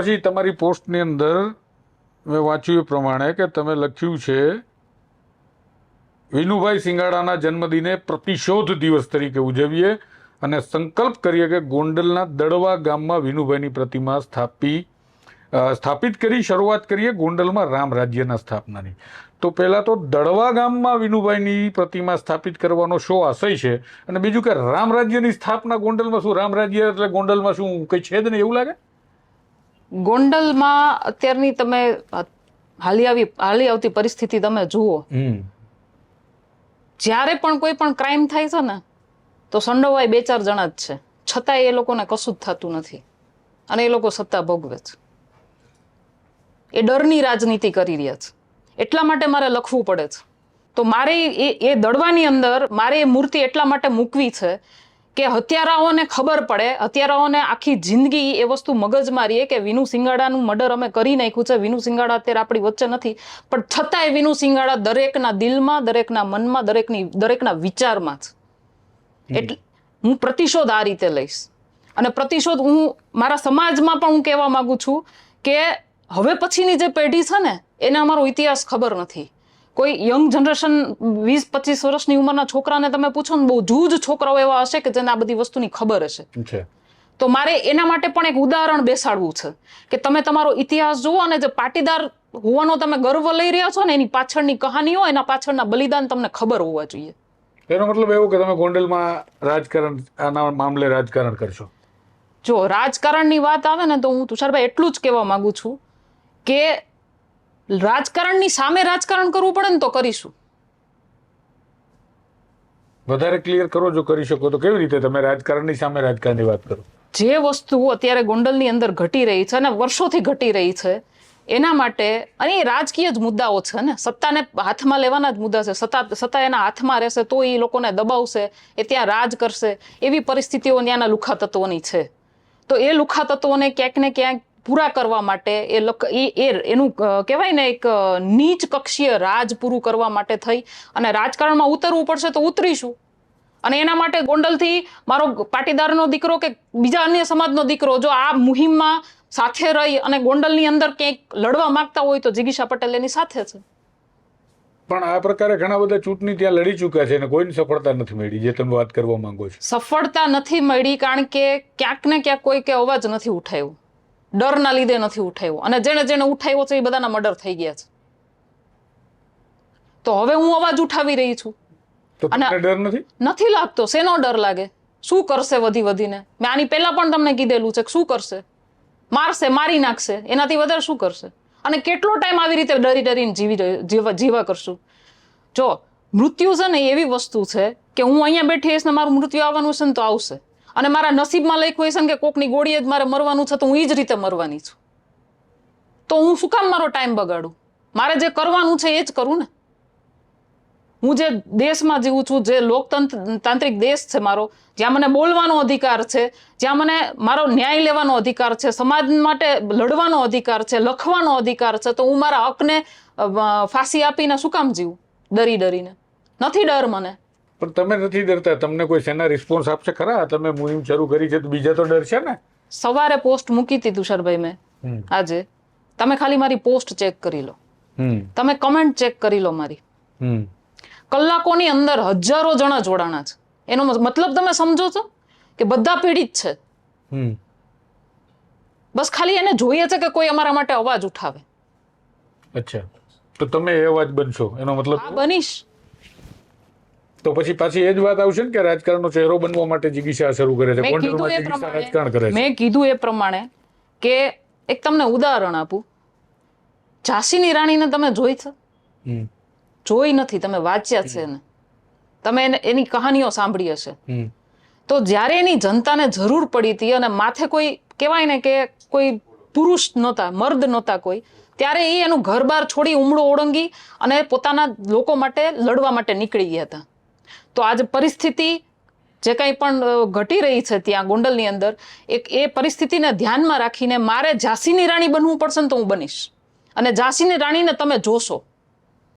પછી તમારી પોસ્ટની અંદર મેં વાંચ્યું એ પ્રમાણે કે તમે લખ્યું છે, વિનુભાઈ સિંગાડાના જન્મદિને પ્રતિશોધ દિવસ તરીકે ઉજવીએ અને સંકલ્પ કરીએ કે ગોંડલના દડવા ગામમાં વિનુભાઈની પ્રતિમા સ્થાપી સ્થાપિત કરી, શરૂઆત કરીએ ગોંડલમાં રામ રાજ્યના સ્થાપનાની. તો પહેલાં તો દડવા ગામમાં વિનુભાઈની પ્રતિમા સ્થાપિત કરવાનો શો આશય છે અને બીજું કે રામ રાજ્યની સ્થાપના ગોંડલમાં શું? રામ રાજ્ય એટલે ગોંડલમાં શું? કંઈ છે જ નહીં એવું લાગે? ગોંડલમાં અત્યારની તમે હાલી આવી હાલી આવતી પરિસ્થિતિ તમે જુઓ. જ્યારે પણ કોઈ પણ ક્રાઇમ થાય છે ને તો સંડોવાય બે ચાર જણા જ છે. છતાંય એ લોકોને કશું જ થતું નથી. અને એ લોકો સત્તા ભોગવે છે. એ ડરની રાજનીતિ કરી રહ્યા છે. એટલા માટે મારે લખવું પડે છે. તો મારે એ એ દડવાની અંદર મારે એ મૂર્તિ એટલા માટે મૂકવી છે કે હત્યારાઓને ખબર પડે. હત્યારાઓને આખી જિંદગી એ વસ્તુ મગજમાં રહીએ કે વિનુ સિંગાડાનું મર્ડર અમે કરી નાખ્યું છે. વિનુ સિંગાડા અત્યારે આપણી વચ્ચે નથી. પણ છતાંય વિનુ સિંગાડા દરેકના દિલમાં દરેકના મનમાં દરેકની દરેકના વિચારમાં છે એટલે હું પ્રતિશોધ આ રીતે લઈશ. અને પ્રતિશોધ હું મારા સમાજમાં પણ હું કહેવા માગું છું કે હવે પછીની જે પેઢી છે ને એને અમારો ઇતિહાસ ખબર નથી. કોઈ યંગ જનરેશન વીસ પચીસ વર્ષની ઉંમરના છોકરાને તમે પૂછો ને બહુ જૂજ છોકરાઓ એવા હશે કે જેને આ બધી વસ્તુની ખબર હશે? તો મારે એના માટે પણ એક ઉદાહરણ બેસાડવું છે કે તમે તમારો ઇતિહાસ જુઓ અને જે પાટીદાર હોવાનો તમે ગર્વ લઈ રહ્યા છો ને એની પાછળની કહાનીઓ એના પાછળના બલિદાન તમને ખબર હોવા જોઈએ. એનો મતલબ એવું કે તમે ગોંડલમાં રાજકારણ આના મામલે રાજકારણ કરશો. જો રાજકારણની વાત આવે ને તો હું તુષારભાઈ એટલું જ કહેવા માંગુ છું કે રાજકારણની સામે રાજકારણ કરવું પડે ને તો કરીશું. વધારે ક્લિયર કરો જો કરી શકો તો કેવી રીતે તમે રાજકારણની સામે રાજકારણની વાત કરો? જે વસ્તુ અત્યારે ગોંડલની અંદર ઘટી રહી છે અને વર્ષોથી ઘટી રહી છે એના માટે અને એ રાજકીય જ મુદ્દાઓ છે ને સત્તાને હાથમાં લેવાના જ મુદ્દા છે. સત્તા સત્તા એના હાથમાં રહેશે તો એ લોકોને દબાવશે એ ત્યાં રાજ કરશે એવી પરિસ્થિતિઓ ત્યાંના લુખા તત્વોની છે. તો એ લુખા તત્વોને ક્યાંક ને ક્યાંક પૂરા કરવા માટે એ એ એનું કહેવાય ને એક નીચ કક્ષીય રાજ પૂરું કરવા માટે થઈ અને રાજકારણમાં ઉતરવું પડશે તો ઉતરીશું. અને એના માટે ગોંડલથી મારો પાટીદારનો દીકરો કે બીજા અન્ય સમાજનો દીકરો જો આ મુહિમમાં સાથે રહી અને ગોંડલની અંદર ક્યાંક લડવા માંગતા હોય તો જિગીશા પટેલ એની સાથે છે. પણ આ પ્રકારે ઘણા બધા ચૂંટણી ત્યાં લડી ચૂક્યા છે અને કોઈની સફળતા નથી મળી જે તમે વાત કરવા માંગો છો. સફળતા નથી મળી કારણ કે ક્યાંક ને ક્યાંક કોઈ કે અવાજ નથી ઉઠાવ્યો ડરના લીધે નથી ઉઠાવ્યો અને જેણે જેણે ઉઠાવ્યો છે એ બધાના મર્ડર થઈ ગયા છે. તો હવે હું અવાજ ઉઠાવી રહી છું. અને- ડર નથી? નથી લાગતો. શેનો ડર લાગે? શું કરશે વધી વધીને? મેં આની પહેલા પણ તમને કીધેલું છે કે શું કરશે? મારશે મારી નાખશે. એનાથી વધારે શું કરશે? અને કેટલો ટાઈમ આવી રીતે ડરી ડરીને જીવા જીવા કરશું? જો મૃત્યુ છે ને એવી વસ્તુ છે કે હું અહીંયા બેઠી હઈશ ને મારું મૃત્યુ આવવાનું છે ને તો આવશે. અને મારા નસીબમાં લખ્યું હશે કે કોકની ગોળીએ જ મારે મરવાનું છે, તો હું એ જ રીતે મરવાની છું. તો હું શું કામ મારો ટાઈમ બગાડું? મારે જે કરવાનું છે એ જ કરું ને. હું જે દેશમાં જીવું છું, જે લોકતંત્ર, તાંત્રિક દેશ છે મારો, જ્યાં મને બોલવાનો અધિકાર છે, જ્યાં મને મારો ન્યાય લેવાનો અધિકાર છે, સમાજ માટે લડવાનો અધિકાર છે, લખવાનો અધિકાર છે, તો હું મારા હકને ફાંસી આપીને શું કામ જીવું? ડરી ડરીને. નથી ડર મને. પણ તમે નથી ડરતા તમને કોઈ સેના રિસ્પોન્સ આપશે? ખરા તમે મુહિમ શરૂ કરી છે તો બીજા તો ડર છે ને? સવારે પોસ્ટ મૂકી હતી તુષારભાઈ મેં આજે. તમે ખાલી મારી પોસ્ટ ચેક કરી લો. તમે કમેન્ટ ચેક કરી લો મારી. કલાકોની અંદર હજારો જણા જોડાણા છે. એનો મતલબ તમે સમજો છો? કે બધા પીડિત છે. બસ ખાલી એને જોઈએ છે કે કોઈ અમારા માટે અવાજ ઉઠાવે. અચ્છા. તો તમે એ અવાજ બનશો. એનો મતલબ? બનીશ. તો પછી પાછી એ જ વાત આવશે ને કે રાજકારણનો ચહેરો બનવા માટે જિગીશા શરૂ કરે છે. રાજકારણ કરે છે? મેં કીધું એ પ્રમાણે કે એક તમને ઉદાહરણ આપું. ઝાંસીની રાણીને તમે જોઈ છે? જોઈ નથી તમે વાંચ્યા છે એને તમે એને એની કહાનીઓ સાંભળી હશે. તો જ્યારે એની જનતાને જરૂર પડી હતી અને માથે કોઈ કહેવાય ને કે કોઈ પુરુષ નહોતા મર્દ નહોતા કોઈ ત્યારે એ એનું ઘર બાર છોડી ઉમળો ઓળંગી અને પોતાના લોકો માટે લડવા માટે નીકળી ગયા હતા. તો આજ પરિસ્થિતિ જે કંઈ પણ ઘટી રહી છે ત્યાં ગોંડલની અંદર, એક એ પરિસ્થિતિને ધ્યાનમાં રાખીને મારે ઝાંસીની રાણી બનવું પડશે ને તો હું બનીશ. અને ઝાંસીની રાણીને તમે જોશો